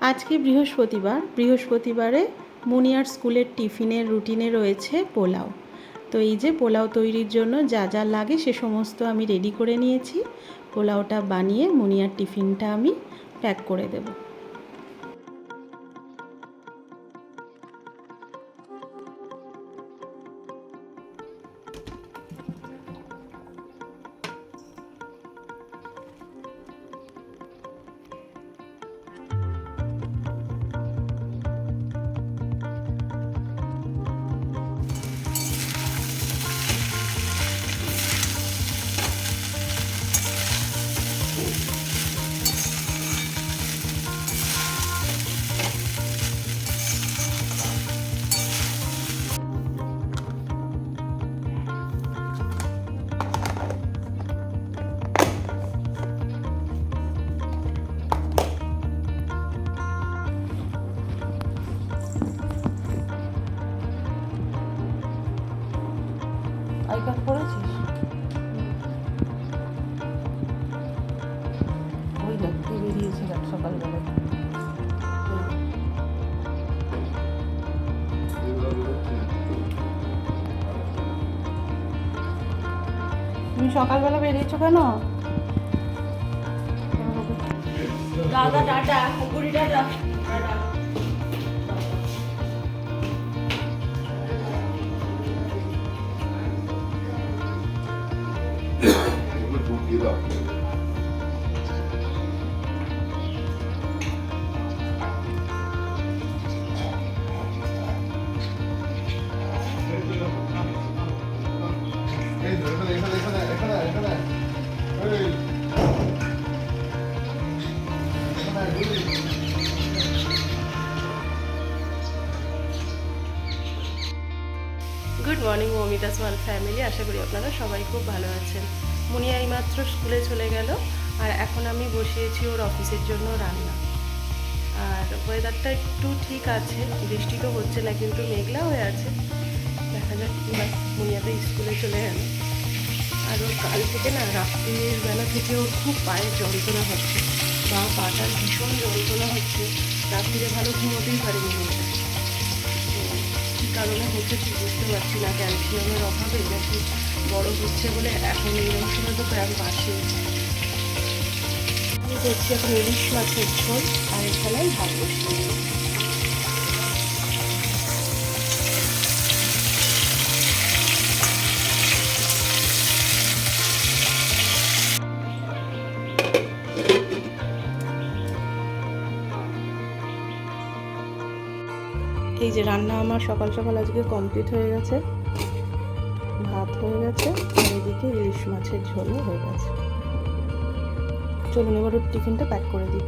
আজকে বৃহস্পতিবার। বৃহস্পতিবারে মুনিয়ার স্কুলের টিফিনের রুটিনে রয়েছে পোলাও। তো এই যে পোলাও তৈরির জন্য যা যা লাগে সে সমস্ত আমি রেডি করে নিয়েছি। পোলাওটা বানিয়ে মুনিয়ার টিফিনটা আমি প্যাক করে দেবো। তুমি সকালবেলা বেরিয়েছো কেন? দাদা tata tata. Good morning Mamita small family আশা করি আপনারা সবাই খুব ভালো আছেন। মুনিয়া এইমাত্র স্কুলে চলে গেল, আর এখন আমি বসিয়েছি ওর অফিসের জন্য রান্না। আর ওয়েদারটা একটু ঠিক আছে, বৃষ্টি তো হচ্ছে না, কিন্তু মেঘলা হয়ে আছে। দেখা যাক কী হয় মুনিয়া তো স্কুলে চলে গেল। আর ওর কাল থেকে না রাত্রির বেলা থেকে ওর খুব পায়ের যন্ত্রণা হচ্ছে। বা পাটার ভীষণ যন্ত্রণা হচ্ছে। রাত্রিরে ভালো ঘুমোতেই পারেনি মেয়েটা কারণে হচ্ছে ঠিক বুঝতে পারছি না ক্যালসিয়ামের অভাবে নাকি বড় হচ্ছে বলে এখন এই সময় তো প্রাণ বাসে। আমি করছি এখন ইলিশ মাছের ঝোল আর এখানে ভালো রান্না আমার সকাল সকাল আজকে কমপ্লিট হয়ে গেছে। ভাত হয়ে গেছে, আর এদিকে ইলিশ মাছের ঝোল হয়ে গেছে। চলুন এবার টিফিনটা প্যাক করে দিই।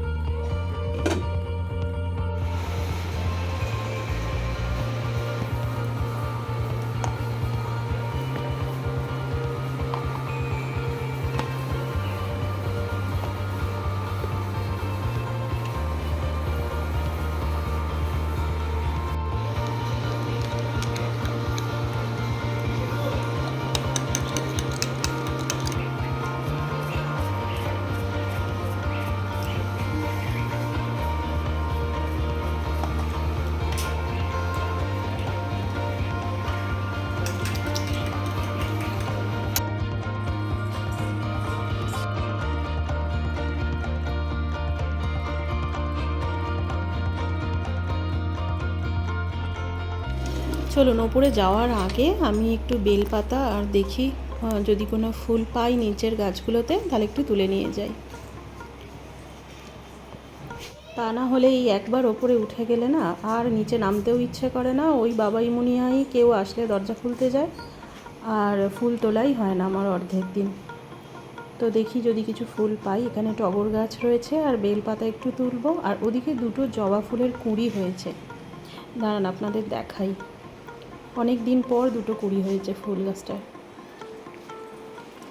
চলুন, ওপরে যাওয়ার আগে আমি একটু বেলপাতা আর দেখি যদি কোনো ফুল পাই নিচের গাছগুলোতে, তাহলে একটু তুলে নিয়ে যাই। তা না হলে এই একবার ওপরে উঠে গেলে না, আর নিচে নামতেও ইচ্ছে করে না। ওই বাবাই মুনিয়াই কেউ আসলে দরজা খুলতে যায়, আর ফুল তোলাই হয় না আমার অর্ধেক দিন। তো দেখি যদি কিছু ফুল পাই, এখানে টগর গাছ রয়েছে, আর বেলপাতা একটু তুলবো, আর ওদিকে দুটো জবা ফুলের কুঁড়ি হয়েছে। দাঁড়ান, আপনাদের দেখাই। অনেক দিন পর দুটো কুড়ি হয়েছে ফুল গাছটায়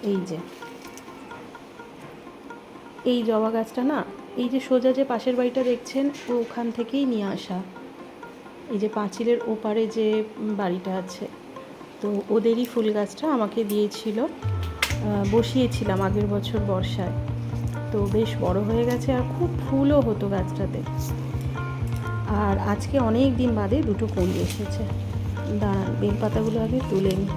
এই যে। এই জবা গাছটা না, এই যে সোজা যে পাশের বাড়িটা দেখছেন, ও ওখান থেকেই নিয়ে আসা। এই যে পাঁচিলের ওপারে যে বাড়িটা আছে, তো ওদেরই ফুল গাছটা আমাকে দিয়েছিল। বসিয়েছিলাম আগের বছর বর্ষায়। তো বেশ বড় হয়ে গেছে আর খুব ফুলও হতো গাছটাতে। আর আজকে অনেক দিন বাদে দুটো কুঁড়ি এসেছে। দাঁড়ান, বেল পাতাগুলো আগে তুলে নিই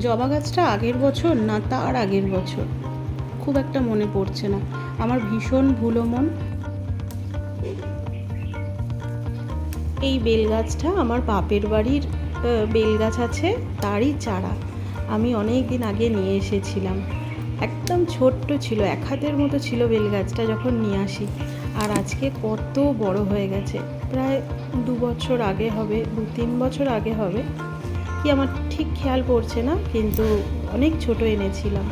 জবা গাছটা আগের বছর না তার আগের বছর? খুব একটা মনে পড়ছে না। আমার ভীষণ ভুলো মন। এই বেল গাছটা আমার বাপের বাড়ির বেল গাছ আছে, তারই চারা। আমি অনেক দিন আগে নিয়ে এসেছিলাম। একদম ছোট্ট ছিল, এক হাতের মতো ছিল বেল গাছটা যখন নিয়ে আসি। আর আজকে কত বড় হয়ে গেছে। প্রায় দু বছর আগে হবে, দু তিন বছর আগে হবে। কি আমার ঠিক খেয়াল পড়ছে না, কিন্তু অনেক ছোট এনেছিলাম।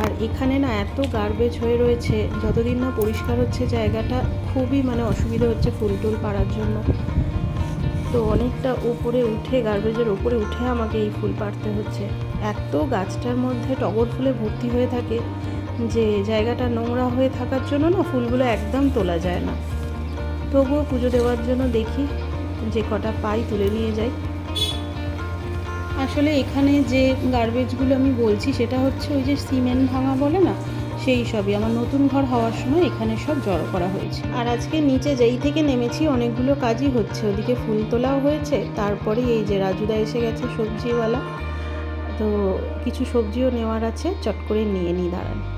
আর এখানে না এত গার্বেজ হয়ে রয়েছে, যতদিন না পরিষ্কার হচ্ছে জায়গাটা, খুবই মানে অসুবিধা হচ্ছে ফুল টুল পাড়ার জন্য। তো অনেকটা ওপরে উঠে গার্বেজের ওপরে উঠে আমাকে এই ফুল পাড়তে হচ্ছে। এত গাছটার মধ্যে টগর ফুলে ভর্তি হয়ে থাকে যে জায়গাটা নোংরা হয়ে থাকার জন্য না ফুলগুলো একদম তোলা যায় না। তবুও পুজো দেওয়ার জন্য দেখি যে কটা পাই তুলে নিয়ে যাই। আসলে এখানে যে গার্বেজগুলো আমি বলছি সেটা হচ্ছে ওই যে সিমেন্ট ভাঙা বলে না, সেই সবই। আমার নতুন ঘর হওয়ার সময় এখানে সব জড়ো করা হয়েছে। আর আজকে নিচে যেই থেকে নেমেছি অনেকগুলো কাজই হচ্ছে। ওদিকে ফুল তোলাও হয়েছে, তারপরে এই যে রাজুদা এসে গেছে সবজিওয়ালা। তো কিছু সবজিও নেওয়ার আছে, চট করে নিয়ে নিই দাঁড়ান।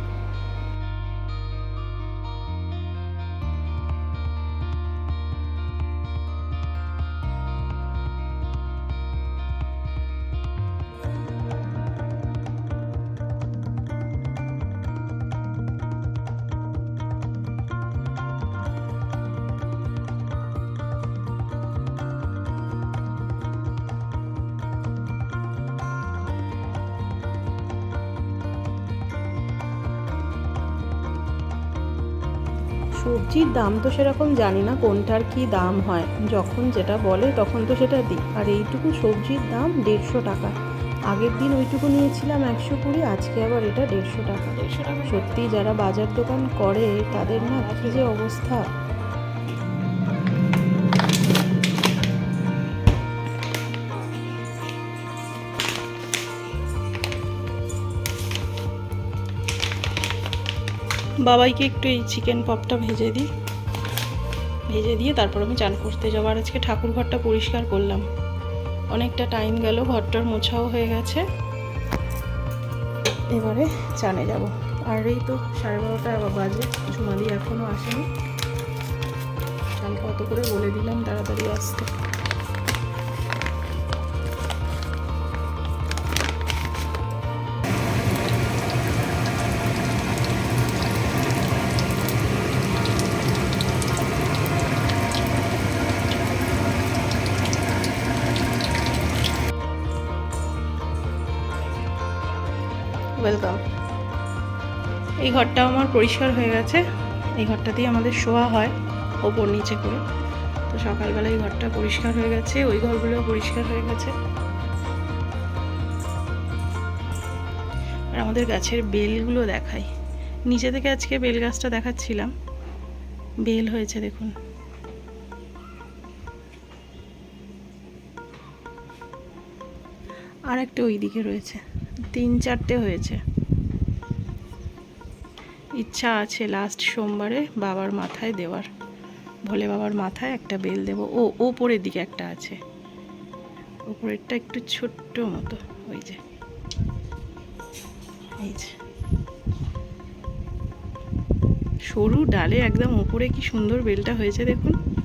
দাম তো সেরকম জানি না কোনটার কি দাম হয়। যখন যেটা বলে তখন তো সেটা দিই। আর এইটুকু সবজির দাম দেড়শো টাকা। আগের দিন ওইটুকু নিয়েছিলাম একশো কুড়ি আজকে আবার এটা দেড়শো টাকা। সত্যি যারা বাজার দোকান করে তাদের না কী যে অবস্থা। বাবাইকে একটু এই চিকেন পপটা ভেজে দিই। ভেজে দিয়ে তারপর আমি চান করতে যাব। আর আজকে ঠাকুর ঘরটা পরিষ্কার করলাম। অনেকটা টাইম গেল, ঘরটার মোছাও হয়ে গেছে। এবারে চানে যাব। আর এই তো সাড়ে বারোটা বাজে ঝুমাদি এখনও আসেনি। কালকে অত করে বলে দিলাম, তাড়াতাড়ি আসতে। এই ঘরটাও আমার পরিষ্কার হয়ে গেছে। এই ঘরটাতেই আমাদের শোয়া হয়, ওপর নিচে করে। তো সকালবেলা এই ঘরটা পরিষ্কার হয়ে গেছে, ওই ঘরগুলোও পরিষ্কার হয়ে গেছে। আর আমাদের গাছের বেলগুলো দেখাই। নিচে থেকে আজকে বেল গাছটা দেখাচ্ছিলাম। বেল হয়েছে, দেখুন। আর একটা ওই দিকে রয়েছে। তিন চারটে হয়েছে। ইচ্ছা আছে লাস্ট সোমবারে বাবার মাথায় দেওয়ার। ভোলে বাবার মাথায় একটা বেল দেব। ও, ওপরের দিকে একটা আছে। ওপরেরটা একটু ছোট্ট মতো, ওই যে। এই যে। সরু ডালে একদম ওপরে কি সুন্দর বেলটা হয়েছে দেখুন।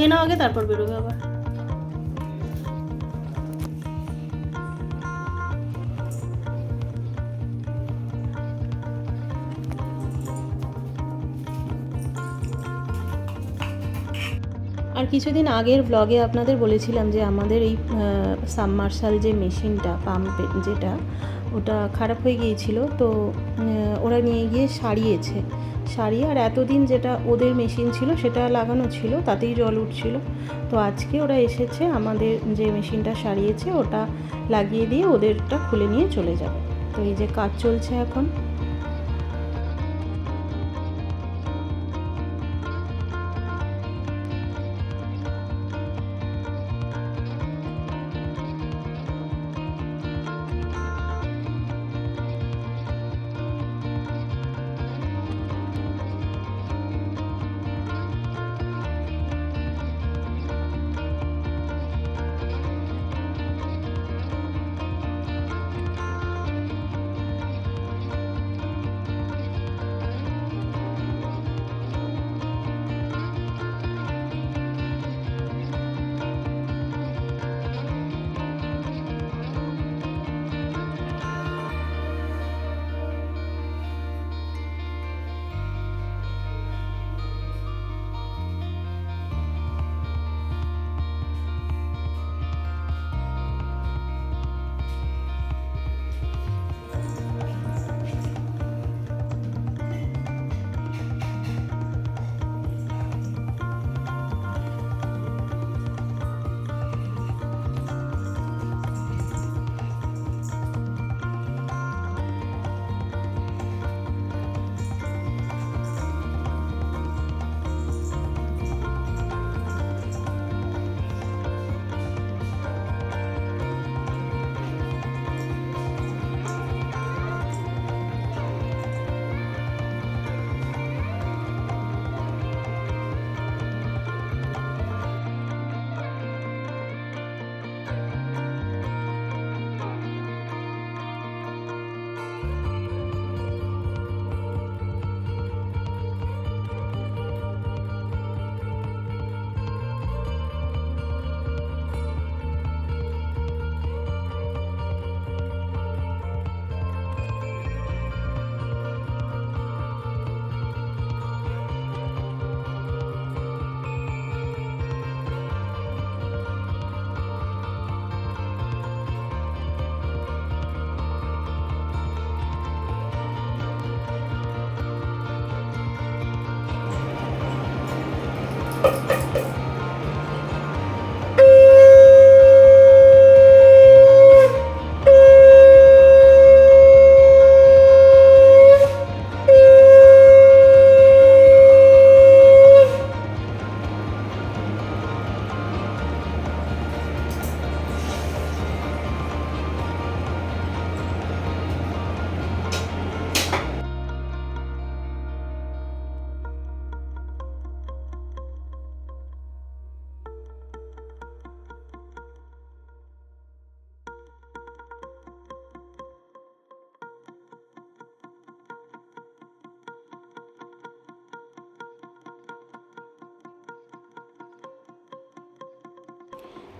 খেয়ে নাও আগে, তারপর বেরোবে আবার। আর কিছুদিন আগের ব্লগে আপনাদের বলেছিলাম যে আমাদের এই সাবমার্শাল যে মেশিনটা পাম্পের যেটা, ওটা খারাপ হয়ে গিয়েছিল। তো ওরা নিয়ে গিয়ে সারিয়েছে। সারিয়ে আর এতদিন যেটা ওদের মেশিন ছিল, সেটা লাগানো ছিল, তাতেই জল উঠছিল। তো আজকে ওরা এসেছে, আমাদের যে মেশিনটা সারিয়েছে, ওটা লাগিয়ে দিয়ে ওদেরটা খুলে নিয়ে চলে যাবে। তো এই যে কাজ চলছে এখন।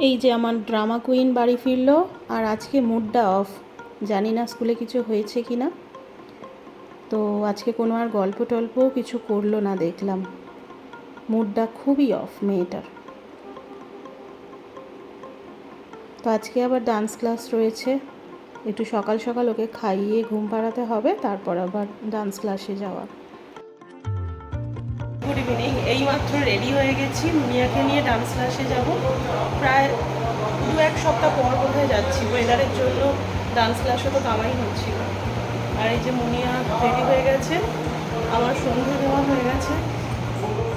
এই যে আমার ড্রামা কুইন বাড়ি ফিরলো, আর আজকে মুডটা অফ। জানি না স্কুলে কিছু হয়েছে কি না। তো আজকে কোনো আর গল্প টল্পও কিছু করল না দেখলাম। মুডটা খুবই অফ মেয়েটার। তো আজকে আবার ডান্স ক্লাস রয়েছে। একটু সকাল সকাল ওকে খাইয়ে ঘুম পাড়াতে হবে, তারপর আবার ডান্স ক্লাসে যাওয়া। গুড ইভিনিং এইমাত্র রেডি হয়ে গেছি। মুনিয়াকে নিয়ে ডান্স ক্লাসে যাব। প্রায় দু এক সপ্তাহ পর কোথায় যাচ্ছি। ওয়েদারের জন্য ডান্স ক্লাসও তো কামাই হচ্ছিল। আর এই যে মুনিয়া রেডি হয়ে গেছে। আমার সন্ধে দেওয়া হয়ে গেছে।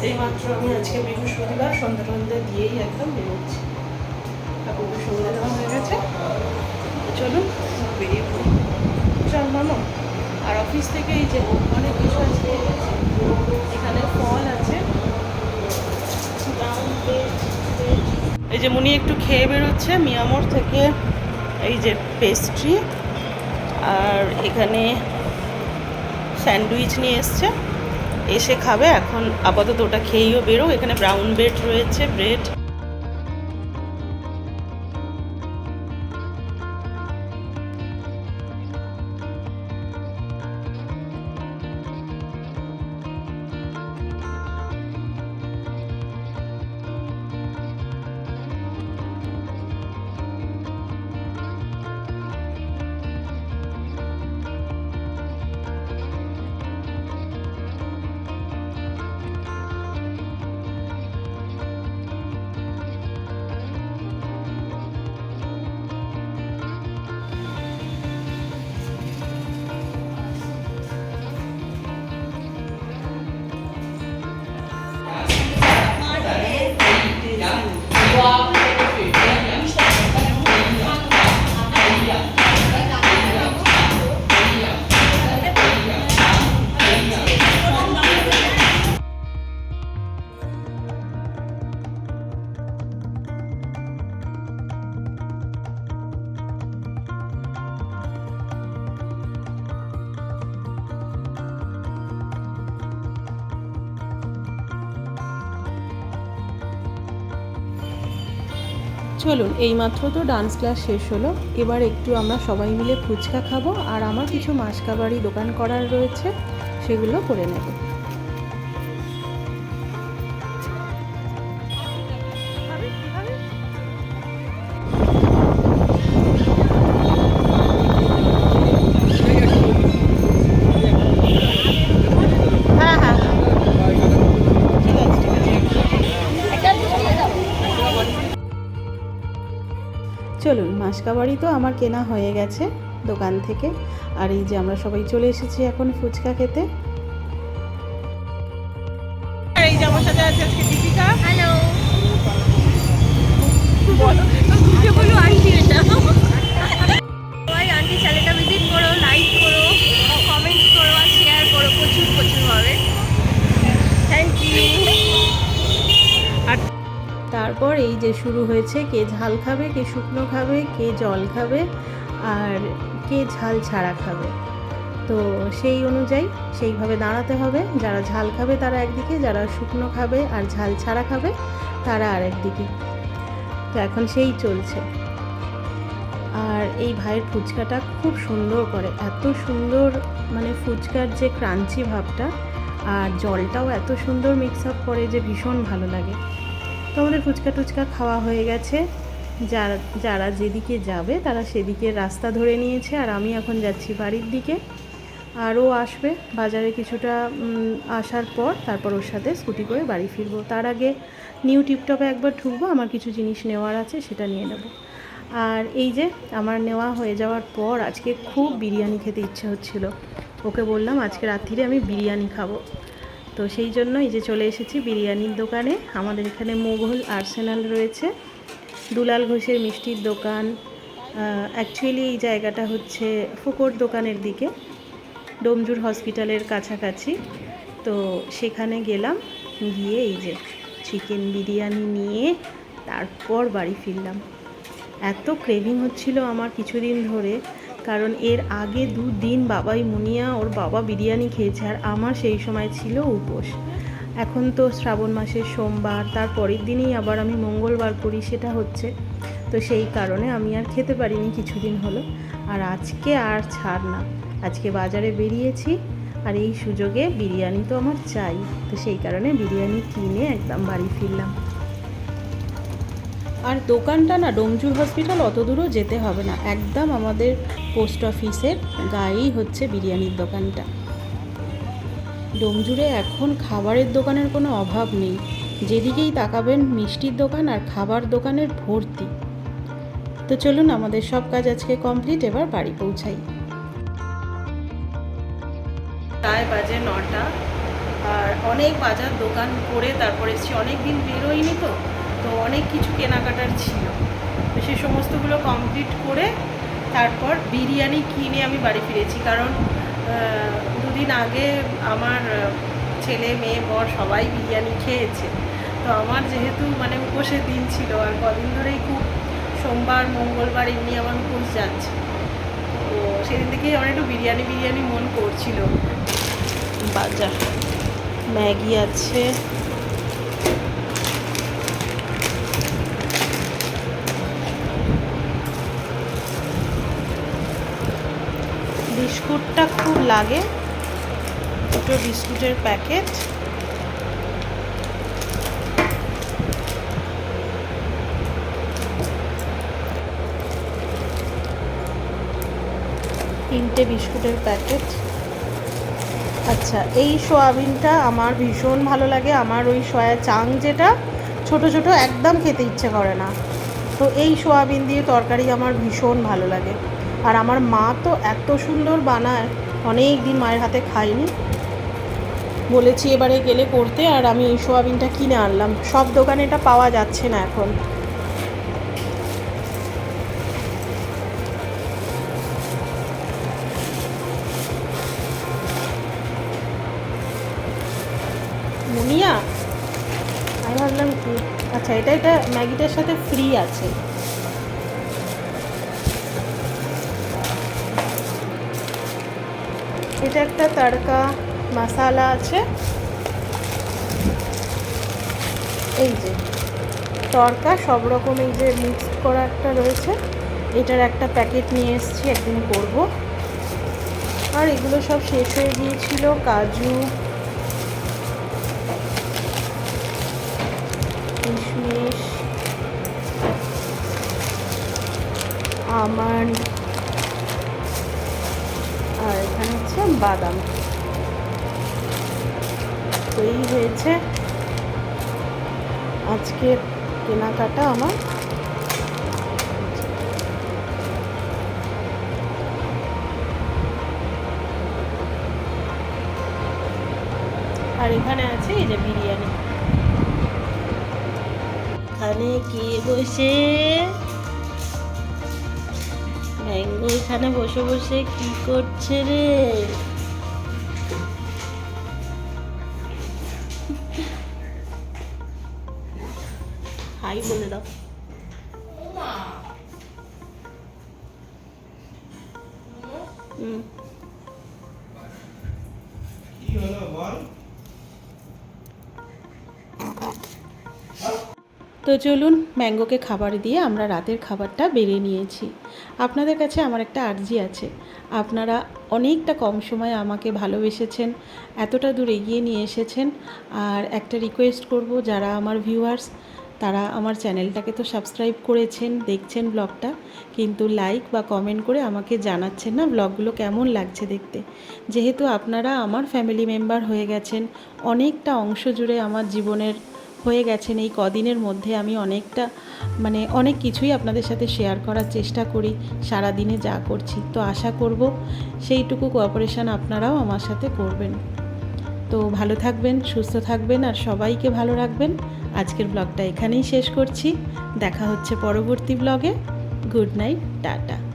এইমাত্র আমি আজকে বৃহস্পতিবার, সন্ধ্যা টন্ধে দিয়েই একদম বেরোচ্ছি। ঠাকুরকে সন্ধে দেওয়া হয়ে গেছে। চলুন, বেরিয়ে পড়ি। চল, মামা। আর অফিস থেকে এই যে অনেক কিছু আছে। এখানে ফল আছে। এই যে মুনি একটু খেয়ে বেরোচ্ছে, মিয়ামোর থেকে এই যে পেস্ট্রি আর এখানে স্যান্ডউইচ নিয়ে এসছে। এসে খাবে, এখন আপাতত ওটা খেয়েও বেরো এখানে ব্রাউন ব্রেড রয়েছে ব্রেড চলুন, এইমাত্র তো ডান্স ক্লাস শেষ হলো। এবার একটু আমরা সবাই মিলে ফুচকা খাব আর আমার কিছু মাসকাবাড়ি দোকান করার রয়েছে, সেগুলো করে নেব। মাসকাবাড়ি তো আমার কেনা হয়ে গেছে দোকান থেকে। আর এই যে আমরা সবাই চলে এসেছি এখন ফুচকা খেতে। আর এই যে আমার সাথে আছে আজকে দীপিকা। হ্যালো বলো বলো আন্টি এটা। তারপর এই যে শুরু হয়েছে, কে ঝাল খাবে, কে শুকনো খাবে, কে জল খাবে আর কে ঝাল ছাড়া খাবে। তো সেই অনুযায়ী সেইভাবে দাঁড়াতে হবে। যারা ঝাল খাবে তারা একদিকে, যারা শুকনো খাবে আর ঝাল ছাড়া খাবে তারা আর একদিকে তো এখন সেই চলছে। আর এই ভাইয়ের ফুচকাটা খুব সুন্দর করে, এত সুন্দর মানে ফুচকার যে ক্রাঞ্চি ভাবটা আর জলটাও এত সুন্দর মিক্স আপ করে যে ভীষণ ভালো লাগে। তো আমাদের ফুচকা টুচকা খাওয়া হয়ে গেছে। যারা যারা যেদিকে যাবে তারা সেদিকে রাস্তা ধরে নিয়েছে আর আমি এখন যাচ্ছি বাড়ির দিকে। আরও আসবে। বাজারে কিছুটা আসার পর তারপর ওর সাথে স্কুটি করে বাড়ি ফিরবো। তার আগে নিউ টিপটপে একবার ঢুকবো, আমার কিছু জিনিস নেওয়ার আছে সেটা নিয়ে নেব। আর এই যে আমার নেওয়া হয়ে যাওয়ার পর আজকে খুব বিরিয়ানি খেতে ইচ্ছে হচ্ছিল। ওকে বললাম আজকে রাত্রিরে আমি বিরিয়ানি খাব। তো সেই জন্য এই যে চলে এসেছি বিরিয়ানির দোকানে। আমাদের এখানে মোঘল আর্সেনাল রয়েছে। দুলাল ঘোষের মিষ্টির দোকান। অ্যাকচুয়ালি এই জায়গাটা হচ্ছে ফুকোর দোকানের দিকে, ডোমজুর হসপিটালের কাছাকাছি। তো সেখানে গেলাম, গিয়ে এই যে চিকেন বিরিয়ানি নিয়ে তারপর বাড়ি ফিরলাম। এত ক্রেভিং হচ্ছিল আমার কিছুদিন ধরে। কারণ এর আগে দুদিন বাবাই মুনিয়া ওর বাবা বিরিয়ানি খেয়েছে আর আমার সেই সময় ছিল উপোস। এখন তো শ্রাবণ মাসের সোমবার, তার পরের দিনই আবার আমি মঙ্গলবার করি, সেটা হচ্ছে। তো সেই কারণে আমি আর খেতে পারিনি কিছুদিন হলো, আর আজকে আর ছাড় না। আজকে বাজারে বেরিয়েছি আর এই সুযোগে বিরিয়ানি তো আমার চাই। তো সেই কারণে বিরিয়ানি কিনে একদম বাড়ি ফিরলাম। আর দোকানটা না ডোমজুর হসপিটাল, অত দূরও যেতে হবে না। একদম আমাদের পোস্ট অফিসের গায়েই হচ্ছে বিরিয়ানির দোকানটা। ডোমজুড়ে এখন খাবারের দোকানের কোনো অভাব নেই। যেদিকেই তাকাবেন, মিষ্টির দোকান আর খাবার দোকানের ভর্তি। তো চলুন, আমাদের সব কাজ আজকে কমপ্লিট, এবার বাড়ি পৌঁছাই। প্রায় বাজে নটা, আর অনেক বাজার দোকান করে তারপরে অনেক দিন বেরোয়নি তো। অনেক কিছু কেনাকাটার ছিল। তো সে সমস্তগুলো কমপ্লিট করে তারপর বিরিয়ানি কিনে আমি বাড়ি ফিরেছি। কারণ দুদিন আগে আমার ছেলে, মেয়ে, বর সবাই বিরিয়ানি খেয়েছে। তো আমার যেহেতু মানে উপোসের দিন ছিল, আর কদিন ধরেই খুব সোমবার, মঙ্গলবার এমনি আমার উপোস যাচ্ছে। তো সেদিন থেকেই আমার একটু বিরিয়ানি বিরিয়ানি মন করছিল। বাজার। ম্যাগি আছে। বিস্কুটটা খুব লাগে। দুটো বিস্কুটের প্যাকেট। তিনটে বিস্কুটের প্যাকেট। আচ্ছা এই সোয়াবিনটা আমার ভীষণ ভালো লাগে। আমার ওই সয়া চাং যেটা, ছোট ছোট একদম খেতে ইচ্ছে করে না। তো এই সোয়াবিন দিয়ে তরকারি আমার ভীষণ ভালো লাগে। আর আমার মা তো এত সুন্দর বানায় অনেক দিন মায়ের হাতে খাইনি বলেছি এবারে গেলে করতে, আর আমি এই সোয়াবিনটা কিনে আনলাম। সব দোকানে এটা পাওয়া যাচ্ছে না এখন। মুনিয়া? আমি ভাবলাম কি? আচ্ছা এটা এটা ম্যাগিটার সাথে ফ্রি আছে। এটা একটা তড়কা মশালা আছে। এই যে তরকা সব রকম এই যে মিক্স করা একটা রয়েছে। এটার একটা প্যাকেট নিয়ে এসেছি, একদিন করব। আর এগুলো সব শেষ হয়ে গিয়েছিল, কাজু, কিশমিশ, আমন্ড আর এখানে হচ্ছে বাদাম। এই হয়েছে আজকের কেনাকাটা আমার। আর এখানে আছে এই যে বিরিয়ানি। এখানে কে বসে? ম্যাঙ্গো এখানে বসে বসে কি করছে রে? হাই বলে দাও। হুম। তো চলুন ম্যাঙ্গোকে খাবার দিয়ে আমরা রাতের খাবারটা বেড়ে নিয়েছি। আপনাদের কাছে আমার একটা আর্জি আছে। আপনারা অনেকটা কম সময়ে আমাকে ভালোবেসেছেন এতটা দূর এগিয়ে নিয়ে এসেছেন আর একটা রিকোয়েস্ট করব যারা আমার ভিউয়ার্স তারা আমার চ্যানেলটাকে তো সাবস্ক্রাইব করেছেন, দেখছেন ব্লগটা কিন্তু লাইক বা কমেন্ট করে আমাকে জানাচ্ছেন না ব্লগগুলো কেমন লাগছে দেখতে। যেহেতু আপনারা আমার ফ্যামিলি মেম্বার হয়ে গেছেন, অনেকটা অংশ জুড়ে আমার জীবনের হয়ে গেছেন, এই কদিনের মধ্যে আমি অনেকটা মানে অনেক কিছুই আপনাদের সাথে শেয়ার করার চেষ্টা করি সারা দিনে যা করছি। তো আশা করব সেইটুকু কোঅপারেশন আপনারাও আমার সাথে করবেন। তো ভালো থাকবেন, সুস্থ থাকবেন আর সবাইকে ভালো রাখবেন। আজকের ব্লগটা এখানেই শেষ করছি। দেখা হচ্ছে পরবর্তী ব্লগে গুড নাইট টাটা।